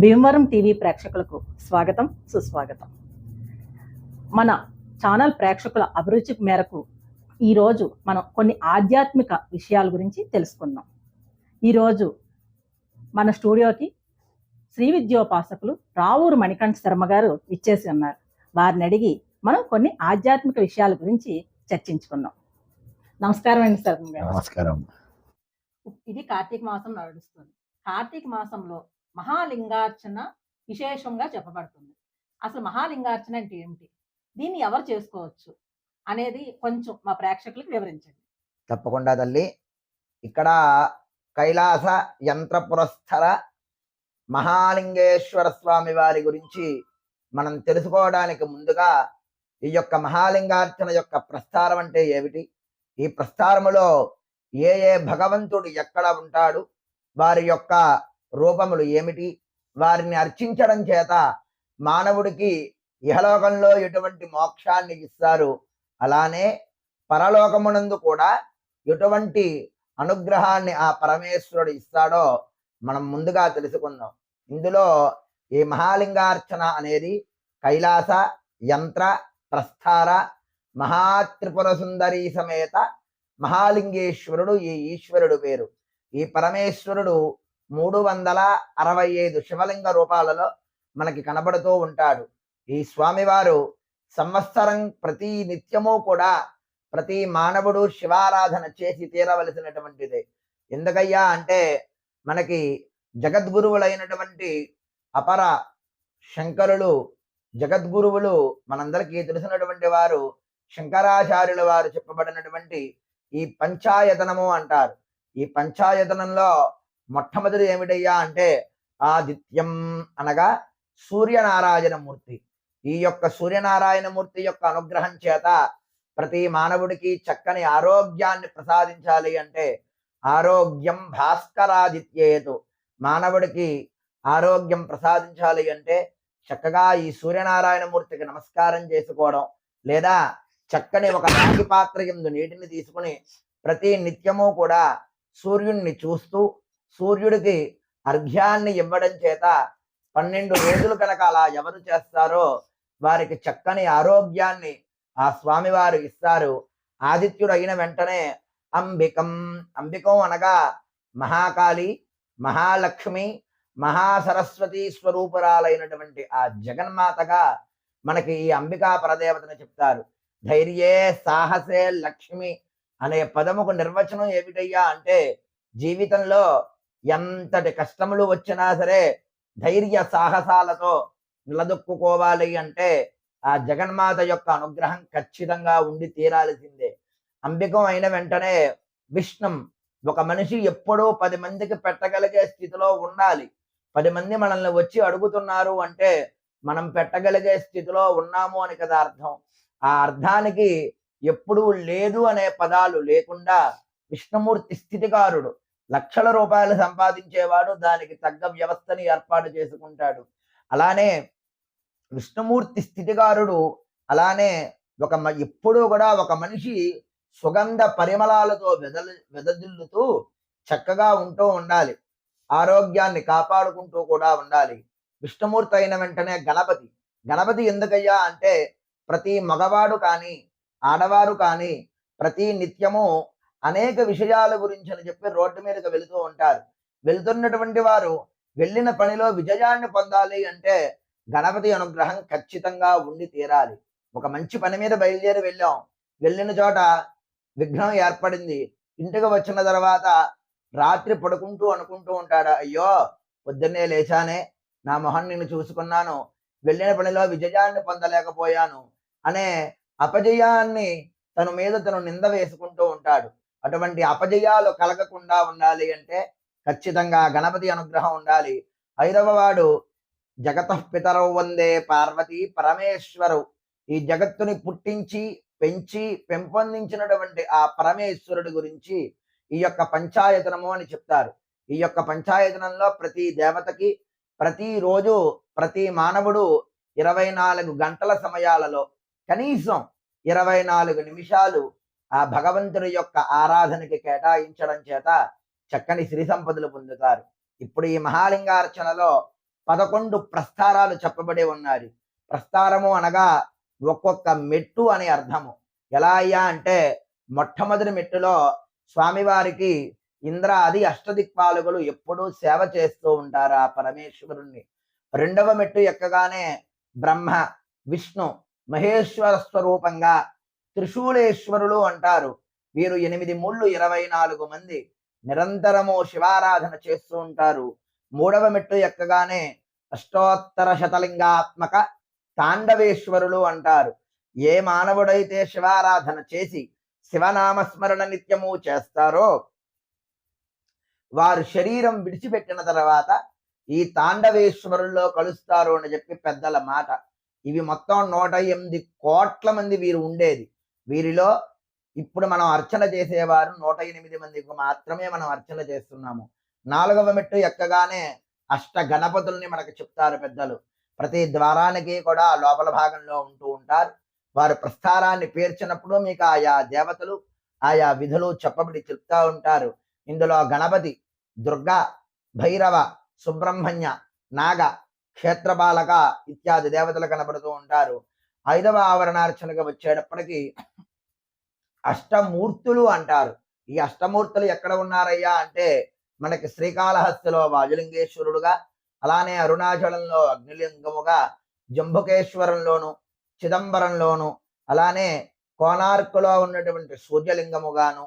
Bhimavaram TV ప్రేక్షకులకు స్వాగతం సుస్వాగతం. మన ఛానల్ ప్రేక్షకుల అభిరుచి మేరకు ఈరోజు మనం కొన్ని ఆధ్యాత్మిక విషయాల గురించి తెలుసుకుందాం. ఈరోజు మన స్టూడియోకి శ్రీ విద్యోపాసకులు రావూరు మణికంఠ శర్మ గారు ఇచ్చేసి ఉన్నారు. వారిని అడిగి మనం కొన్ని ఆధ్యాత్మిక విషయాల గురించి చర్చించుకుందాం. నమస్కారం అండి గారు. నమస్కారం. ఇది కార్తీక మాసం నడుస్తుంది. కార్తీక మాసంలో మహాలింగార్చన విశేషంగా చెప్పబడుతుంది. అసలు మహాలింగార్చన అంటే ఏమిటి? దీన్ని ఎవరు చేసుకోవచ్చు అనేది కొంచెం మా ప్రేక్షకులకు వివరించండి. తప్పకుండా తల్లి. ఇక్కడ కైలాస యంత్రపురస్థల మహాలింగేశ్వర స్వామి వారి గురించి మనం తెలుసుకోవడానికి ముందుగా ఈ యొక్క మహాలింగార్చన యొక్క ప్రస్థారం అంటే ఏమిటి? ఈ ప్రస్థారములో ఏ ఏ భగవంతుడు ఎక్కడ ఉంటాడు? వారి యొక్క రూపములు ఏమిటి? వారిని అర్చించడం చేత మానవుడికి ఇహలోకంలో ఎటువంటి మోక్షాన్ని ఇస్తారు? అలానే పరలోకమునందు కూడా ఎటువంటి అనుగ్రహాన్ని ఆ పరమేశ్వరుడు ఇస్తాడో మనం ముందుగా తెలుసుకుందాం. ఇందులో ఈ మహాలింగార్చన అనేది కైలాస యంత్ర ప్రస్థార మహాత్రిపుర సుందరి సమేత మహాలింగేశ్వరుడు ఈ ఈశ్వరుడు పేరు. ఈ పరమేశ్వరుడు మూడు వందల అరవై ఐదు శివలింగ రూపాలలో మనకి కనబడుతూ ఉంటాడు. ఈ స్వామివారు సంవత్సరం ప్రతి నిత్యము కూడా ప్రతి మానవుడు శివారాధన చేసి తీరవలసినటువంటిదే. ఎందుకయ్యా అంటే మనకి జగద్గురువులైనటువంటి అపర శంకరులు జగద్గురువులు మనందరికీ తెలిసినటువంటి వారు శంకరాచార్యుల వారు చెప్పబడినటువంటి ఈ పంచాయతనము అంటారు. ఈ పంచాయతనంలో మొట్టమొదటి ఏమిటయ్యా అంటే ఆదిత్యం అనగా సూర్యనారాయణ మూర్తి ఈ యొక్క సూర్యనారాయణ మూర్తి యొక్క అనుగ్రహం చేత ప్రతి మానవుడికి చక్కని ఆరోగ్యాన్ని ప్రసాదించాలి అంటే ఆరోగ్యం భాస్కరాదిత్యేతు. మానవుడికి ఆరోగ్యం ప్రసాదించాలి అంటే చక్కగా ఈ సూర్యనారాయణ మూర్తికి నమస్కారం చేసుకోవడం లేదా చక్కని ఒక రాగి పాత్ర ఎందు నీటిని తీసుకుని ప్రతి నిత్యము కూడా సూర్యుణ్ణి చూస్తూ సూర్యుడికి అర్ఘ్యాన్ని ఇవ్వడం చేత పన్నెండు రోజులు కనుక అలా ఎవరు చేస్తారో వారికి చక్కని ఆరోగ్యాన్ని ఆ స్వామివారు ఇస్తారు. ఆదిత్యుడు అయిన వెంటనే అంబికం అంబికం అనగా మహాకాళి మహాలక్ష్మి మహాసరస్వతి స్వరూపురాలైనటువంటి ఆ జగన్మాతగా మనకి ఈ అంబికా పరదేవతను చెప్తారు. ధైర్యే సాహసే లక్ష్మి అనే పదముకు నిర్వచనం ఏమిటయ్యా అంటే జీవితంలో ఎంతటి కష్టములు వచ్చినా సరే ధైర్య సాహసాలతో నిలదొక్కుకోవాలి అంటే ఆ జగన్మాత యొక్క అనుగ్రహం ఖచ్చితంగా ఉండి తీరాల్సిందే. అంబికం అయిన వెంటనే విష్ణం ఒక మనిషి ఎప్పుడూ పది మందికి పెట్టగలిగే స్థితిలో ఉండాలి. పది మంది మనల్ని వచ్చి అడుగుతున్నారు అంటే మనం పెట్టగలిగే స్థితిలో ఉన్నాము అని కదా అర్థం. ఆ అర్థానికి ఎప్పుడూ లేదు అనే పదాలు లేకుండా విష్ణుమూర్తి స్థితికారుడు లక్షల రూపాయలు సంపాదించేవాడు దానికి తగ్గ వ్యవస్థని ఏర్పాటు చేసుకుంటాడు. అలానే విష్ణుమూర్తి స్థితికారుడు అలానే ఒక ఎప్పుడూ కూడా ఒక మనిషి సుగంధ పరిమళాలతో వెదల వెదజిల్లుతూ చక్కగా ఉంటూ ఉండాలి. ఆరోగ్యాన్ని కాపాడుకుంటూ కూడా ఉండాలి. విష్ణుమూర్తి అయిన వెంటనే గణపతి. గణపతి ఎందుకయ్యా అంటే ప్రతి మగవాడు కానీ ఆడవారు కానీ ప్రతి నిత్యము అనేక విషయాల గురించి అని చెప్పి రోడ్డు మీదకి వెళుతూ ఉంటారు. వెళ్తున్నటువంటి వారు వెళ్ళిన పనిలో విజయాన్ని పొందాలి అంటే గణపతి అనుగ్రహం ఖచ్చితంగా ఉండి తీరాలి. ఒక మంచి పని మీద బయలుదేరి వెళ్ళాం. వెళ్ళిన చోట విఘ్నం ఏర్పడింది. ఇంటికి వచ్చిన తర్వాత రాత్రి పడుకుంటూ అనుకుంటూ ఉంటాడు అయ్యో పొద్దున్నే లేచానే నా మొహం నిన్ను చూసుకున్నాను వెళ్ళిన పనిలో విజయాన్ని పొందలేకపోయాను అనే అపజయాన్ని తన మీద తను నింద వేసుకుంటూ ఉంటాడు. అటువంటి అపజయాలు కలగకుండా ఉండాలి అంటే ఖచ్చితంగా గణపతి అనుగ్రహం ఉండాలి. ఐదవ వాడు జగత పితరవు వందే పార్వతి పరమేశ్వరు. ఈ జగత్తుని పుట్టించి పెంచి పెంపొందించినటువంటి ఆ పరమేశ్వరుడి గురించి ఈ యొక్క పంచాయతనము అని చెప్తారు. ఈ యొక్క పంచాయతనంలో ప్రతి దేవతకి ప్రతి రోజు ప్రతి మానవుడు ఇరవై నాలుగు గంటల సమయాలలో కనీసం ఇరవై నాలుగు నిమిషాలు ఆ భగవంతుని యొక్క ఆరాధనకి కేటాయించడం చేత చక్కని శ్రీ సంపదలు పొందుతారు. ఇప్పుడు ఈ మహాలింగార్చనలో పదకొండు ప్రస్తారాలు చెప్పబడి ఉన్నాయి. ప్రస్తారము అనగా ఒక్కొక్క మెట్టు అని అర్థము. ఎలా అయ్యా అంటే మొట్టమొదటి మెట్టులో స్వామివారికి ఇంద్రాది అష్టదిక్పాలకులు ఎప్పుడూ సేవ చేస్తూ ఉంటారు ఆ పరమేశ్వరుణ్ణి. రెండవ మెట్టు ఎక్కగానే బ్రహ్మ విష్ణు మహేశ్వర స్వరూపంగా త్రిశూలేశ్వరులు అంటారు. వీరు ఎనిమిది ముళ్ళు ఇరవై నాలుగు మంది నిరంతరము శివారాధన చేస్తూ ఉంటారు. మూడవ మెట్టు ఎక్కగానే అష్టోత్తర శతలింగాత్మక తాండవేశ్వరులు అంటారు. ఏ మానవుడైతే శివారాధన చేసి శివనామస్మరణ నిత్యము చేస్తారో వారు శరీరం విడిచిపెట్టిన తర్వాత ఈ తాండవేశ్వరుల్లో కలుస్తారు అని చెప్పి పెద్దల మాట. ఇవి మొత్తం నూట ఎనిమిది కోట్ల మంది వీరు ఉండేది. వీరిలో ఇప్పుడు మనం అర్చన చేసేవారు నూట ఎనిమిది మందికి మాత్రమే మనం అర్చన చేస్తున్నాము. నాలుగవ మెట్టు ఎక్కగానే అష్ట గణపతుల్ని మనకు చెప్తారు పెద్దలు. ప్రతి ద్వారానికి కూడా లోపల భాగంలో ఉంటూ ఉంటారు. వారు ప్రస్థారాన్ని పేర్చినప్పుడు మీకు ఆయా దేవతలు ఆయా విధులు చెప్పబడి చెప్తా ఉంటారు. ఇందులో గణపతి దుర్గా భైరవ సుబ్రహ్మణ్య నాగ క్షేత్రపాలక ఇత్యాది దేవతలు కనబడుతూ ఉంటారు. ఐదవ ఆవరణార్చనగా వచ్చేటప్పటికి అష్టమూర్తులు అంటారు. ఈ అష్టమూర్తులు ఎక్కడ ఉన్నారయ్యా అంటే మనకి శ్రీకాళహస్తిలో వాజలింగేశ్వరుడుగా అలానే అరుణాచలంలో అగ్నిలింగముగా జంబుకేశ్వరంలోను చిదంబరంలోను అలానే కోనార్కులో ఉన్నటువంటి సూర్యలింగముగాను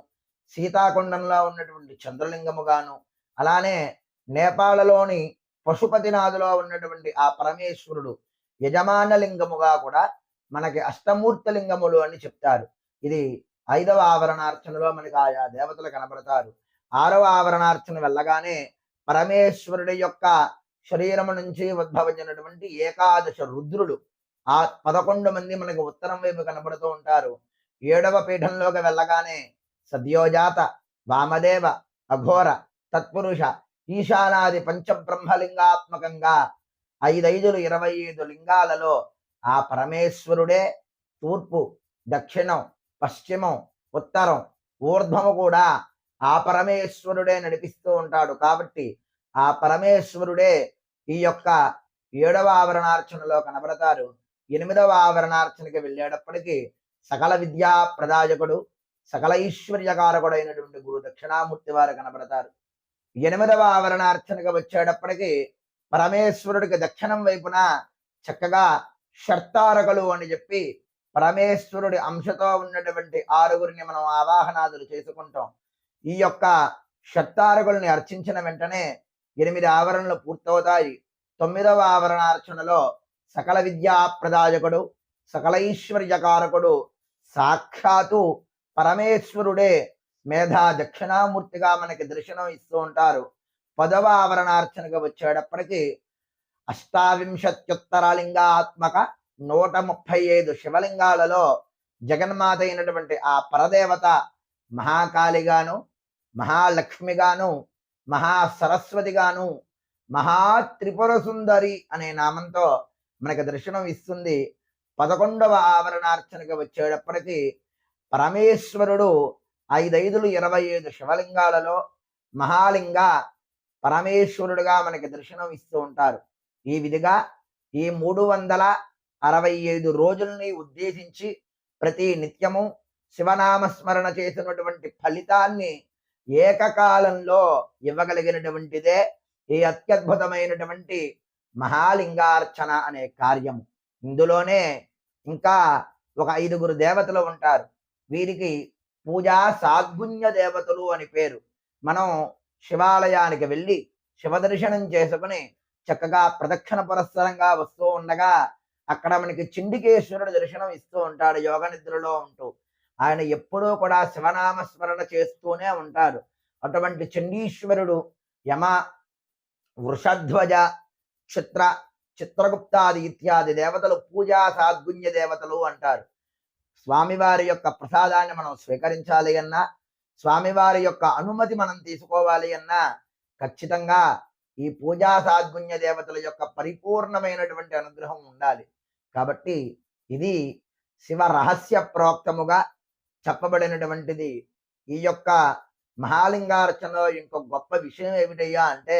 సీతాకుండంలో ఉన్నటువంటి చంద్రలింగముగాను అలానే నేపాళలోని పశుపతినాథులో ఉన్నటువంటి ఆ పరమేశ్వరుడు యజమాన లింగముగా కూడా మనకి అష్టమూర్త లింగములు అని చెప్తారు. ఇది ఐదవ ఆవరణార్చనలో మనకి ఆయా దేవతలు కనబడతారు. ఆరవ ఆవరణార్చన వెళ్ళగానే పరమేశ్వరుడి యొక్క శరీరము నుంచి ఉద్భవించినటువంటి ఏకాదశ రుద్రుడు ఆ పదకొండు మంది మనకి ఉత్తరం వైపు కనబడుతూ ఉంటారు. ఏడవ పీఠంలోకి వెళ్ళగానే సద్యోజాత వామదేవ అఘోర తత్పురుష ఈశానాది పంచబ్రహ్మలింగాత్మకంగా ఐదైదులు ఇరవై ఐదు లింగాలలో ఆ పరమేశ్వరుడే తూర్పు దక్షిణం పశ్చిమం ఉత్తరం ఊర్ధ్వము కూడా ఆ పరమేశ్వరుడే నడిపిస్తూ ఉంటాడు. కాబట్టి ఆ పరమేశ్వరుడే ఈ యొక్క ఏడవ ఆవరణార్చనలో కనబడతారు. ఎనిమిదవ ఆవరణార్చనకి వెళ్ళేటప్పటికీ సకల విద్యా ప్రదాయకుడు సకల ఈశ్వర్యకారకుడైనటువంటి గురు దక్షిణామూర్తి వారు కనబడతారు. ఎనిమిదవ ఆవరణార్చనకి వచ్చేటప్పటికి పరమేశ్వరుడికి దక్షిణం వైపున చక్కగా షర్తారకులు అని చెప్పి పరమేశ్వరుడి అంశతో ఉన్నటువంటి ఆరుగురిని మనం ఆవాహనాదులు చేసుకుంటాం. ఈ యొక్క షట్టారుగుల్ని అర్చించిన వెంటనే ఎనిమిది ఆవరణలు పూర్తవుతాయి. తొమ్మిదవ ఆవరణార్చనలో సకల విద్యా ప్రదాయకుడు సకల ఈశ్వర్యకారకుడు సాక్షాత్తు పరమేశ్వరుడే మేధా దక్షిణామూర్తిగా మనకి దర్శనం ఇస్తూ ఉంటారు. పదవ ఆవరణార్చనకు వచ్చేటప్పటికి అష్టావింశత్యుత్తర లింగాత్మక నూట ముప్పై ఐదు శివలింగాలలో జగన్మాత అయినటువంటి ఆ పరదేవత మహాకాళిగాను మహాలక్ష్మిగాను మహాసరస్వతిగాను మహా త్రిపుర సుందరి అనే నామంతో మనకి దర్శనం ఇస్తుంది. పదకొండవ ఆవరణార్చనకి వచ్చేటప్పటికీ పరమేశ్వరుడు ఐదైదులు ఇరవై ఐదు శివలింగాలలో మహాలింగ పరమేశ్వరుడుగా మనకి దర్శనం ఇస్తూ ఉంటారు. ఈ విధిగా ఈ మూడు వందల అరవై ఐదు రోజుల్ని ఉద్దేశించి ప్రతి నిత్యము శివనామస్మరణ చేసినటువంటి ఫలితాన్ని ఏకకాలంలో ఇవ్వగలిగినటువంటిదే ఈ అత్యద్భుతమైనటువంటి మహాలింగార్చన అనే కార్యము. ఇందులోనే ఇంకా ఒక ఐదుగురు దేవతలు ఉంటారు. వీరికి పూజా సాద్గుణ్య దేవతలు అని పేరు. మనం శివాలయానికి వెళ్ళి శివ దర్శనం చేసుకుని చక్కగా ప్రదక్షిణ పురస్సరంగా వస్తూ ఉండగా అక్కడ మనకి చిండికేశ్వరుడు దర్శనం ఇస్తూ ఉంటాడు యోగ నిద్రలో ఉంటూ. ఆయన ఎప్పుడూ కూడా శివనామస్మరణ చేస్తూనే ఉంటాడు. అటువంటి చండీశ్వరుడు యమ వృషధ్వజ చిత్ర చిత్రగుప్తాది ఇత్యాది దేవతలు పూజా సాద్గుణ్య దేవతలు అంటారు. స్వామివారి యొక్క ప్రసాదాన్ని మనం స్వీకరించాలి అన్నా స్వామివారి యొక్క అనుమతి మనం తీసుకోవాలి అన్నా ఖచ్చితంగా ఈ పూజా సాద్గుణ్య దేవతల యొక్క పరిపూర్ణమైనటువంటి అనుగ్రహం ఉండాలి. కాబట్టి ఇది శివ రహస్య ప్రోక్తముగా చెప్పబడినటువంటిది. ఈ యొక్క మహాలింగార్చనలో ఇంకొక గొప్ప విషయం ఏమిటయ్యా అంటే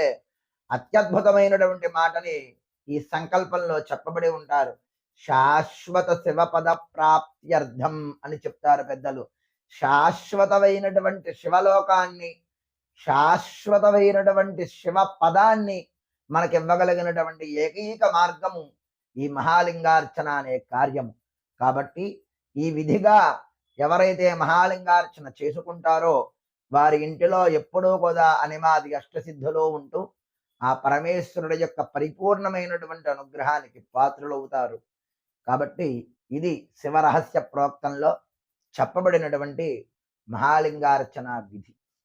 అత్యద్భుతమైనటువంటి మాటని ఈ సంకల్పంలో చెప్పబడి ఉంటారు. శాశ్వత శివపద ప్రాప్త్యర్థం అని చెప్తారు పెద్దలు. శాశ్వతమైనటువంటి శివలోకాన్ని శాశ్వతమైనటువంటి శివ పదాన్ని మనకి ఇవ్వగలిగినటువంటి ఏకైక మార్గము ఈ మహాలింగార్చన అనే కార్యము. కాబట్టి ఈ విధిగా ఎవరైతే మహాలింగార్చన చేసుకుంటారో వారి ఇంటిలో ఎప్పుడూ కూడా అనిమాది అష్టసిద్ధులు ఉంటూ ఆ పరమేశ్వరుడు యొక్క పరిపూర్ణమైనటువంటి అనుగ్రహానికి పాత్రులవుతారు. కాబట్టి ఇది శివరహస్య ప్రోక్తంలో చెప్పబడినటువంటి మహాలింగార్చన విధి.